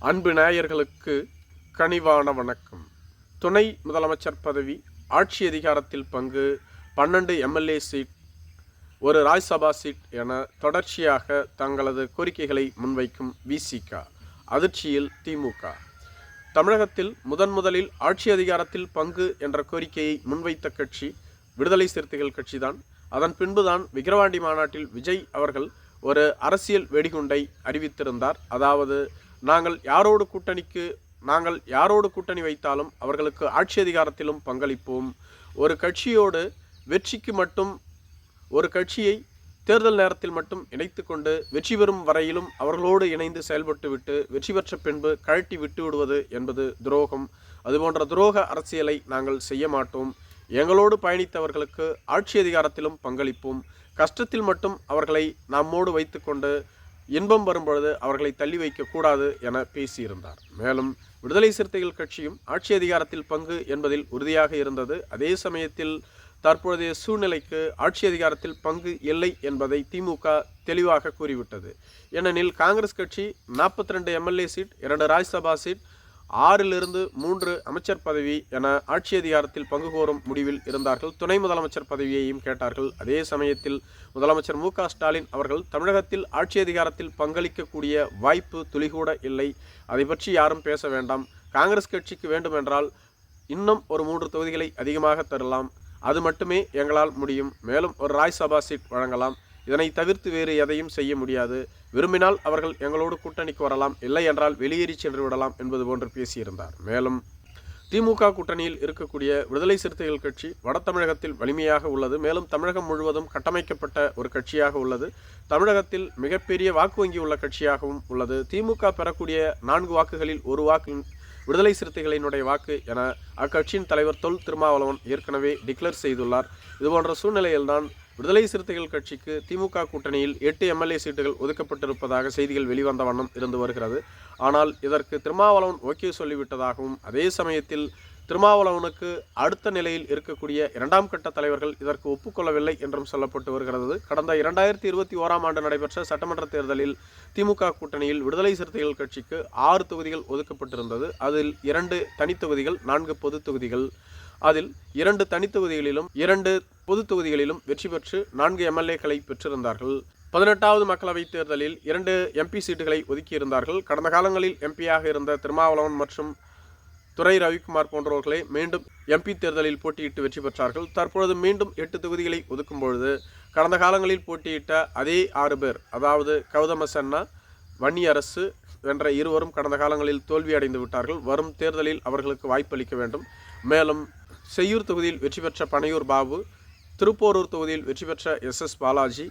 அன்பு நேயர்களுக்கு கனிவான வணக்கம். துணை முதலமைச்சர் பதவி ஆட்சி அதிகாரத்தில் பங்கு பன்னெண்டு எம்எல்ஏ சீட் ஒரு ராஜ்சபா சீட் என தொடர்ச்சியாக தங்களது கோரிக்கைகளை முன்வைக்கும் விசிக அதிர்ச்சியில் திமுக தமிழகத்தில் முதன் முதலில் ஆட்சி அதிகாரத்தில் பங்கு என்ற கோரிக்கையை முன்வைத்த கட்சி விடுதலை சிறுத்தைகள் கட்சிதான் அதன் பின்புதான் விக்கிரவாண்டி மாநாட்டில் விஜய் அவர்கள் ஒரு அரசியல் வெடிகுண்டை அறிவித்திருந்தார். அதாவது நாங்கள் யாரோடு கூட்டணிக்கு நாங்கள் யாரோடு கூட்டணி வைத்தாலும் அவர்களுக்கு ஆட்சி அதிகாரத்திலும் பங்களிப்போம். ஒரு கட்சியோடு வெற்றிக்கு மட்டும் ஒரு கட்சியை தேர்தல் நேரத்தில் மட்டும் இணைத்து கொண்டு வெற்றி பெறும் வரையிலும் அவர்களோடு இணைந்து செயல்பட்டு விட்டு வெற்றி பெற்ற பின்பு கழட்டி விட்டு விடுவது என்பது துரோகம். அதுபோன்ற துரோக அரசியலை நாங்கள் செய்ய மாட்டோம். எங்களோடு பயணித்தவர்களுக்கு ஆட்சி அதிகாரத்திலும் பங்களிப்போம். கஷ்டத்தில் மட்டும் அவர்களை நம்மோடு வைத்துக்கொண்டு இன்பம் வரும்பொழுது அவர்களை தள்ளி வைக்கக்கூடாது என பேசியிருந்தார். மேலும் விடுதலை சிறுத்தைகள் கட்சியும் ஆட்சி அதிகாரத்தில் பங்கு என்பதில் உறுதியாக இருந்தது. அதே சமயத்தில் தற்பொழுதைய சூழ்நிலைக்கு ஆட்சி அதிகாரத்தில் பங்கு இல்லை என்பதை திமுக தெளிவாக கூறிவிட்டது. ஏனெனில் காங்கிரஸ் கட்சி நாற்பத்தி ரெண்டு எம்எல்ஏ சீட் இரண்டு ராஜ்யசபா சீட் ஆறிலிருந்து மூன்று அமைச்சர் பதவி என ஆட்சி அதிகாரத்தில் பங்கு கோரும் முடிவில் இருந்தார்கள். துணை முதலமைச்சர் பதவியையும் கேட்டார்கள். அதே சமயத்தில் முதலமைச்சர் மு ஸ்டாலின் அவர்கள் தமிழகத்தில் ஆட்சி அதிகாரத்தில் பங்களிக்கக்கூடிய வாய்ப்பு துளிகூட இல்லை. அதை பற்றி யாரும் பேச வேண்டாம். காங்கிரஸ் கட்சிக்கு வேண்டுமென்றால் இன்னும் ஒரு மூன்று தொகுதிகளை அதிகமாக தரலாம். அது மட்டுமே எங்களால் முடியும். மேலும் ஒரு ராஜ்சபா சீட் வழங்கலாம். இதனை தவிர்த்து வேறு எதையும் செய்ய முடியாது. விரும்பினால் அவர்கள் எங்களோடு கூட்டணிக்கு வரலாம். இல்லை என்றால் வெளியேறி சென்று விடலாம் என்பது போன்று பேசியிருந்தார். மேலும் திமுக கூட்டணியில் இருக்கக்கூடிய விடுதலை சிறுத்தைகள் கட்சி வட தமிழகத்தில் வலிமையாக உள்ளது. மேலும் தமிழகம் முழுவதும் கட்டமைக்கப்பட்ட ஒரு கட்சியாக உள்ளது. தமிழகத்தில் மிகப்பெரிய வாக்கு வங்கி உள்ள கட்சியாகவும் உள்ளது. திமுக பெறக்கூடிய நான்கு வாக்குகளில் ஒரு வாக்கு விடுதலை சிறுத்தைகளினுடைய வாக்கு என அக்கட்சியின் தலைவர் தொல் திருமாவளவன் ஏற்கனவே டிக்ளேர் செய்துள்ளார். இதுபோன்ற சூழ்நிலையில்தான் விடுதலை சிறுத்தைகள் கட்சிக்கு திமுக கூட்டணியில் எட்டு எம்எல்ஏ சீட்டுகள் ஒதுக்கப்பட்டிருப்பதாக செய்திகள் வெளிவந்த வண்ணம் இருந்து வருகிறது. ஆனால் இதற்கு திருமாவளவன் ஓகே சொல்லிவிட்டதாகவும் அதே சமயத்தில் திருமாவளவனுக்கு அடுத்த நிலையில் இருக்கக்கூடிய இரண்டாம் கட்ட தலைவர்கள் இதற்கு ஒப்புக்கொள்ளவில்லை என்றும் சொல்லப்பட்டு வருகிறது. கடந்த இரண்டாயிரத்தி இருபத்தி ஓராம் ஆண்டு நடைபெற்ற சட்டமன்ற தேர்தலில் திமுக கூட்டணியில் விடுதலை சிறுத்தைகள் கட்சிக்கு ஆறு தொகுதிகள் ஒதுக்கப்பட்டிருந்தது. அதில் இரண்டு தனித்தொகுதிகள் நான்கு பொது தொகுதிகள் அதில் இரண்டு தனித்தொகுதிகளிலும் இரண்டு பொது தொகுதிகளிலும் வெற்றி பெற்று நான்கு எம்எல்ஏக்களை பெற்றிருந்தார்கள். பதினெட்டாவது மக்களவைத் தேர்தலில் இரண்டு எம்பி சீட்டுகளை ஒதுக்கியிருந்தார்கள். கடந்த காலங்களில் எம்பியாக இருந்த திருமாவளவன் மற்றும் துரை ரவிக்குமார் போன்றவர்களை மீண்டும் எம்பி தேர்தலில் போட்டியிட்டு வெற்றி பெற்றார்கள். தற்பொழுது மீண்டும் எட்டு தொகுதிகளை ஒதுக்கும் பொழுது கடந்த காலங்களில் போட்டியிட்ட அதே ஆறு பேர் அதாவது கௌதம சன்னா வன்னியரசு என்ற இருவரும் கடந்த காலங்களில் தோல்வியடைந்து விட்டார்கள். வரும் தேர்தலில் அவர்களுக்கு வாய்ப்பளிக்க வேண்டும். மேலும் செய்யூர் தொகுதியில் வெற்றி பெற்ற பனையூர் பாபு திருப்போரூர் தொகுதியில் வெற்றி பெற்ற எஸ் எஸ் பாலாஜி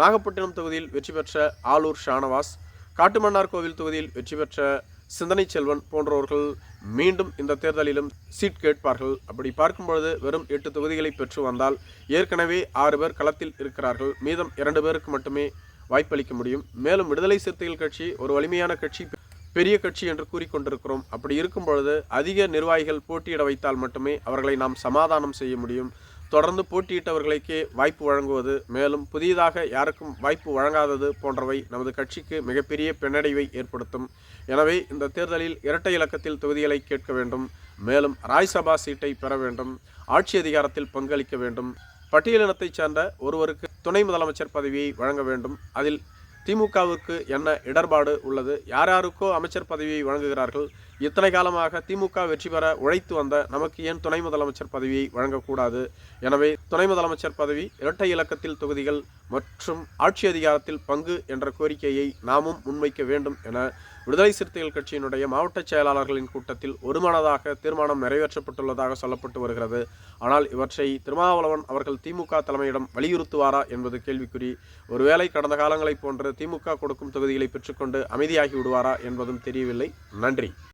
நாகப்பட்டினம் தொகுதியில் வெற்றி பெற்ற ஆலூர் ஷானவாஸ் காட்டுமன்னார் கோவில் தொகுதியில் வெற்றி பெற்ற சிந்தனை செல்வன் போன்றவர்கள் மீண்டும் இந்த தேர்தலிலும் சீட் கேட்பார்கள். அப்படி பார்க்கும்பொழுது வெறும் எட்டு தொகுதிகளை பெற்று வந்தால் ஏற்கனவே ஆறு பேர் களத்தில் இருக்கிறார்கள். மீதம் இரண்டு பேருக்கு மட்டுமே வாய்ப்பளிக்க முடியும். மேலும் விடுதலை சிறுத்தைகள் கட்சி ஒரு வலிமையான கட்சி. பெரிய கட்சி என்று கூறிக்கொண்டிருக்கிறோம். அப்படி இருக்கும் பொழுது அதிக நிர்வாகிகள் போட்டியிட வைத்தால் மட்டுமே அவர்களை நாம் சமாதானம் செய்ய முடியும். தொடர்ந்து போட்டியிட்டவர்களுக்கே வாய்ப்பு வழங்குவது மேலும் புதியதாக யாருக்கும் வாய்ப்பு வழங்காதது போன்றவை நமது கட்சிக்கு மிகப்பெரிய பின்னடைவை ஏற்படுத்தும். எனவே இந்த தேர்தலில் இரட்டை இலக்கத்தில் தொகுதிகளை கேட்க வேண்டும். மேலும் ராஜ்சபா சீட்டை பெற வேண்டும். ஆட்சி அதிகாரத்தில் பங்களிக்க வேண்டும். பட்டியலினத்தைச் சேர்ந்த ஒருவருக்கு துணை முதலமைச்சர் பதவியை வழங்க வேண்டும். அதில் திமுகவுக்கு என்ன இடர்பாடு உள்ளது? யார் யாருக்கோ அமைச்சர் பதவியை வழங்குகிறார்கள்? இத்தனை காலமாக திமுக வெற்றி பெற உழைத்து வந்த நமக்கு ஏன் துணை முதலமைச்சர் பதவியை வழங்கக்கூடாது? எனவே துணை முதலமைச்சர் பதவி இரட்டை இலக்கத்தில் தொகுதிகள் மற்றும் ஆட்சி அதிகாரத்தில் பங்கு என்ற கோரிக்கையை நாமும் முன்வைக்க வேண்டும் என விடுதலை சிறுத்தைகள் கட்சியினுடைய மாவட்ட செயலாளர்களின் கூட்டத்தில் ஒருமனதாக தீர்மானம் நிறைவேற்றப்பட்டுள்ளதாக சொல்லப்பட்டு வருகிறது. ஆனால் இவற்றை திருமாவளவன் அவர்கள் திமுக தலைமையிடம் வலியுறுத்துவாரா என்பது கேள்விக்குறி. ஒருவேளை கடந்த காலங்களைப் போன்று திமுக கொடுக்கும் தொகுதிகளை பெற்றுக்கொண்டு அமைதியாகி விடுவாரா என்பதும் தெரியவில்லை. நன்றி.